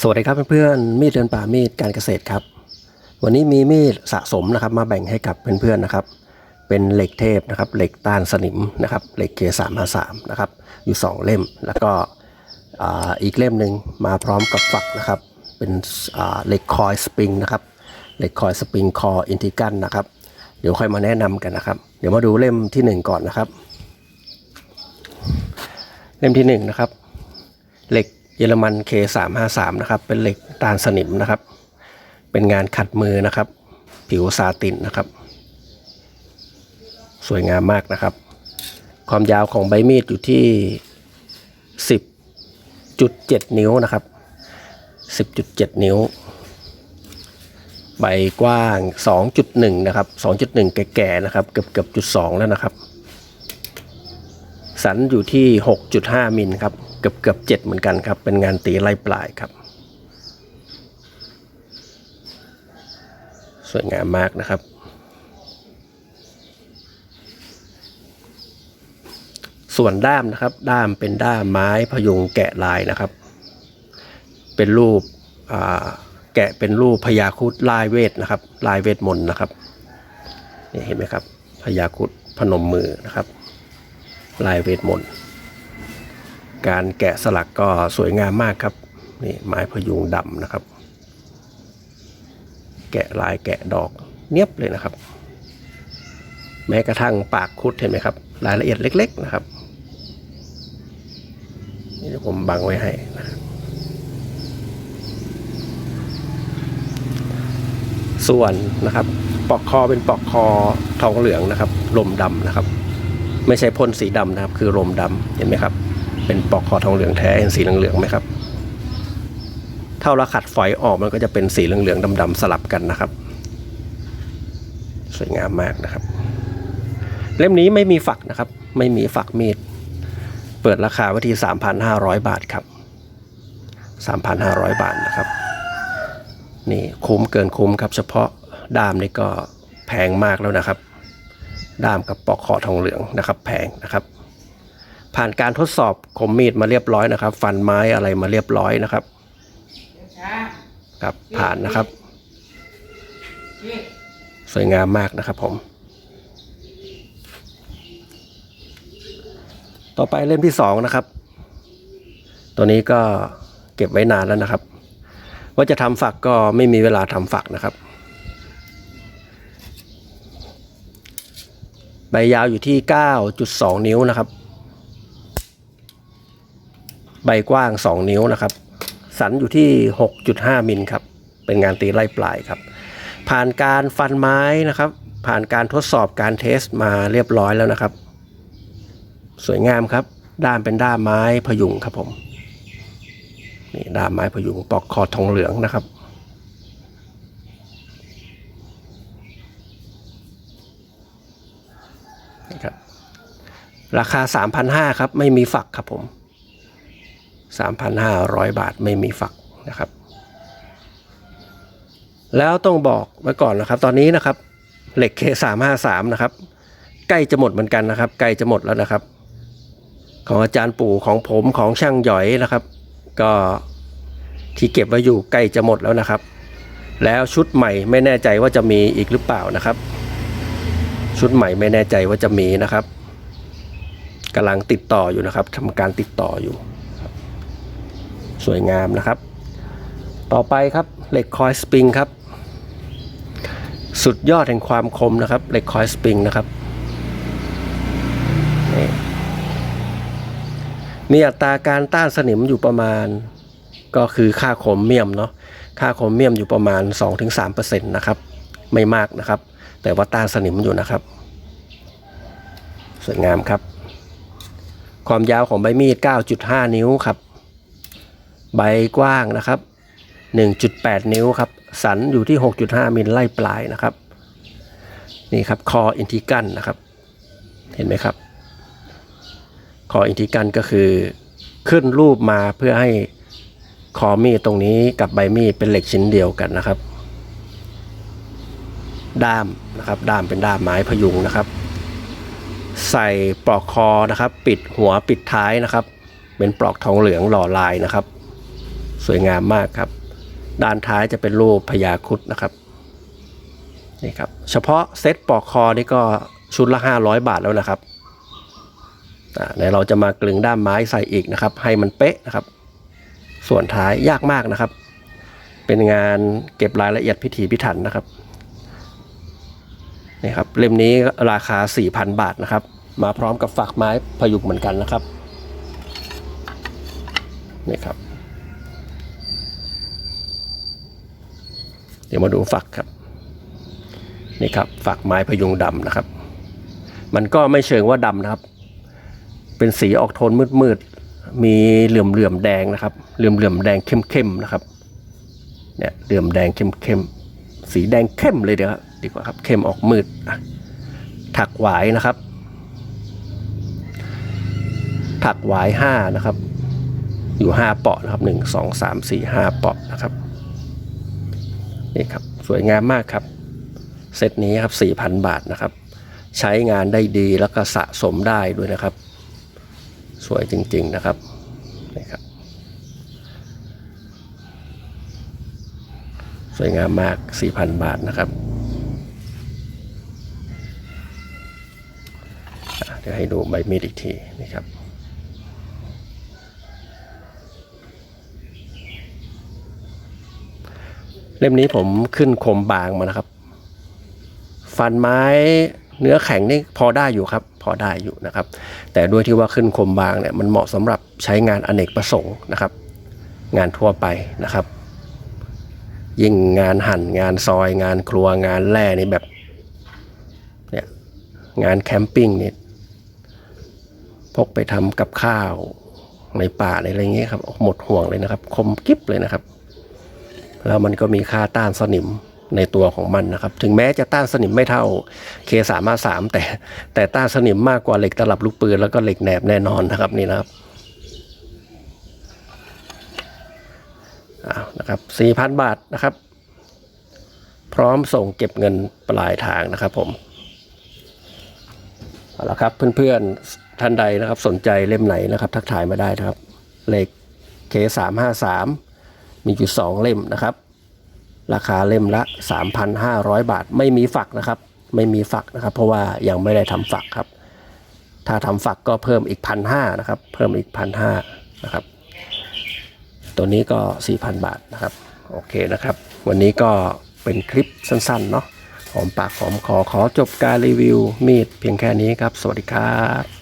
สวัสดีครับเพื่อนๆ มีดเดินป่ามีดการเกษตรครับ วันนี้มีมีดสะสมนะครับมาแบ่งให้กับเพื่อนๆนะครับ เป็นเหล็กเทพนะครับ เหล็กต้านสนิมนะครับ เหล็กเกสามาสามนะครับ อยู่ 2 เล่ม แล้วก็อีกเล่มหนึ่งมาพร้อมกับฝักนะครับ เป็นเหล็กคอยสปริงนะครับ เหล็กคอยสปริงคออินทิกันนะครับ เดี๋ยวค่อยมาแนะนำกันนะครับ เดี๋ยวมาดูเล่มทีหนึ่1 ก่อนนะครับ เล่มที่1นะครับ เหล็ก เยอรมัน K353 นะครับ เป็นเหล็กตาลสนิมนะครับ เป็นงานขัดมือนะครับ ผิวซาตินนะครับ สวยงามมากนะครับ ความยาวของใบมีดอยู่ที่ 10.7 นิ้วนะครับ 10.7 นิ้ว ใบกว้าง 2.1 นะครับ 2.1 แก่ๆนะครับ เกือบเกือบจุด2แล้วนะครับ สันอยู่ที่ 6.5 มิลครับ กือบเกือบ7เหมือนกันครับ เป็นงานตีไล่ปลายครับ สวยงามมากนะครับ ส่วนด้ามนะครับ ด้ามเป็นด้ามไม้พยุงแกะลายนะครับ เป็นรูปแกะเป็นรูปพญาคุดลายเวทนะครับ ลายเวทมนต์นะครับนี่เห็นไหมครับพญาคุดพนมมือนะครับ ลายเวทมนต์ การแกะสลักก็สวยงามมากครับนี่ไม้พยุงดำนะครับ แกะลายแกะดอกเนียบเลยนะครับ แม้กระทั่งปากคุดเห็นไหมครับ รายละเอียดเล็ก ๆ นะครับนี่ผมบังไว้ให้นะครับส่วนนะครับปอกคอเป็นปอกคอทองเหลืองนะครับลมดำนะครับ ไม่ใช่พ่นสีดำนะครับ คือลมดำเห็นไหมครับ เป็นปอกคอทองเหลืองแท้เห็นสีเหลืองๆไหมครับเท่าเราขัดฝอยออกมันก็จะเป็นสีเหลืองๆดำๆสลับกันนะครับ สวยงามมากนะครับ เล่มนี้ไม่มีฝักนะครับ ไม่มีฝักมีด เปิดราคาไว้ที่ 3,500 บาทครับ 3,500 บาทนะครับนี่คุ้มเกินคุ้มครับ เฉพาะด้ามนี่ก็แพงมากแล้วนะครับ ด้ามกับปอกคอทองเหลืองนะครับ แพงนะครับ ผ่านการทดสอบคมมีดมาเรียบร้อยนะครับ ฟันไม้อะไรมาเรียบร้อยนะครับครับผ่านนะครับ สวยงามมากนะครับผม ต่อไปเล่มที่สองนะครับ ตัวนี้ก็เก็บไว้นานแล้วนะครับ ว่าจะทำฝักก็ไม่มีเวลาทำฝักนะครับ ใบยาวอยู่ที่ 9.2 นิ้วนะครับ ใบกว้าง 2 นิ้วนะครับ สันอยู่ที่ 6.5 มิลครับ เป็นงานตีไล่ปลายครับ ผ่านการฟันไม้นะครับ ผ่านการทดสอบการเทสมาเรียบร้อยแล้วนะครับ สวยงามครับ ด้ามเป็นด้ามไม้พยุงครับผม นี่ด้ามไม้พยุงปอกคอทองเหลืองนะครับนะครับราคา 3,500 ครับ ไม่มีฝักครับผม 3,500 บาทไม่มีฝักนะครับ แล้วต้องบอกไว้ก่อนนะครับ ตอนนี้นะครับ เหล็ก K353 นะครับ ใกล้จะหมดเหมือนกันนะครับ ใกล้จะหมดแล้วนะครับ ของอาจารย์ปู่ของผมของช่างหยอยนะครับ ก็ที่เก็บไว้อยู่ใกล้จะหมดแล้วนะครับ แล้วชุดใหม่ไม่แน่ใจว่าจะมีอีกหรือเปล่านะครับ ชุดใหม่ไม่แน่ใจว่าจะมีนะครับกำลังติดต่ออยู่นะครับทำการติดต่ออยู่ สวยงามนะครับ ต่อไปครับเหล็กคอยสปริงครับ สุดยอดแห่งความคมนะครับเหล็กคอยสปริงนะครับนี่มีอัตราการต้านสนิมอยู่ประมาณ ก็คือค่าโครเมียมเนาะค่าโครเมียมอยู่ประมาณ 2-3%นะครับไม่มากนะครับ แต่ว่าต้านสนิมอยู่นะครับ สวยงามครับ ความยาวของใบมีด 9.5 นิ้วครับ ใบกว้างนะครับ 1.8 นิ้วครับ สันอยู่ที่ 6.5 มิลไล่ปลายนะครับ นี่ครับคออินทิกันนะครับ เห็นไหมครับ คออินทิกันก็คือขึ้นรูปมาเพื่อให้คอมีดตรงนี้กับใบมีดเป็นเหล็กชิ้นเดียวกันนะครับ ด้ามนะครับ ด้ามเป็นด้ามไม้พยุงนะครับ ใส่ปลอกคอนะครับ ปิดหัวปิดท้ายนะครับ เป็นปลอกทองเหลืองหล่อลายนะครับ สวยงามมากครับ ด้านท้ายจะเป็นรูปพญาครุดนะครับนี่ครับเฉพาะเซตปอกคอนี่ก็ชุดละ 500 บาทแล้วนะครับอ่าเดี๋ยวเราจะมากลึงด้ามไม้ใส่อีกนะครับ ให้มันเป๊ะนะครับ ส่วนท้ายยากมากนะครับ เป็นงานเก็บรายละเอียดพิถีพิถันนะครับนี่ครับเล่มนี้ราคา 4,000 บาทนะครับ มาพร้อมกับฝักไม้พยุงเหมือนกันนะครับนี่ครับ เดี๋ยวมาดูฝักครับ นี่ครับฝักไม้พยุงดำนะครับ มันก็ไม่เชิงว่าดำนะครับ เป็นสีออกโทนมืดๆมีเหลื่อมเหลื่อมๆแดงนะครับ เหลื่อมเหลื่อมๆแดงเข้มๆนะครับเนี่ยเหลื่อมแดงเข้มๆสีแดงเข้มเลยเดี๋ยวดีกว่าครับเข้มออกมืดถักหวายนะครับ ถักหวายห้านะครับ อยู่ห้าเปาะนะครับหนึ่งสองสามสี่ห้าเปาะนะครับ นี่ครับสวยงามมากครับ เซตนี้ครับสี่พันบาทนะครับ ใช้งานได้ดีแล้วก็สะสมได้ด้วยนะครับ สวยจริงๆนะครับนี่ครับ สวยงามมาก 4,000 บาทนะครับเดี๋ยวให้ดูใบมีดอีกทีนี่ครับ เล่มนี้ผมขึ้นคมบางมานะครับ ฟันไม้เนื้อแข็งนี่พอได้อยู่ครับ พอได้อยู่นะครับ แต่ด้วยที่ว่าขึ้นคมบางเนี่ยมันเหมาะสำหรับใช้งานอเนกประสงค์นะครับ งานทั่วไปนะครับ ยิ่งงานหั่นงานซอยงานครัวงานแร่นี่แบบเนี่ยงานแคมปิ้งนี่พกไปทำกับข้าวในป่าอะไรอย่างเงี้ยครับหมดห่วงเลยนะครับ คมกริบเลยนะครับ แล้วมันก็มีค่าต้านสนิมในตัวของมันนะครับ ถึงแม้จะต้านสนิมไม่เท่าเคสามาสามแต่แต่ต้านสนิมมากกว่าเหล็กตลับลูกปืนแล้วก็เหล็กแหนบแน่นอนนะครับนี่นะครับอ้าวนะครับ4,000บาทนะครับ พร้อมส่งเก็บเงินปลายทางนะครับผมเอาละครับเพื่อนๆท่านใดนะครับสนใจเล่มไหนนะครับ ทักทายมาได้นะครับ เหลข K353 มีอยู่สองเล่มนะครับ ราคาเล่มละ 3,500 บาท ไม่มีฝักนะครับ ไม่มีฝักนะครับ เพราะว่ายังไม่ได้ทำฝักครับ ถ้าทำฝักก็เพิ่มอีกพันห้านะครับ เพิ่มอีกพันห้านะครับ ตัวนี้ก็ 4,000 บาทนะครับ โอเคนะครับ วันนี้ก็เป็นคลิปสั้นๆเนาะหอมปากหอมคอขอจบการรีวิวมีดเพียงแค่นี้ครับ สวัสดีครับ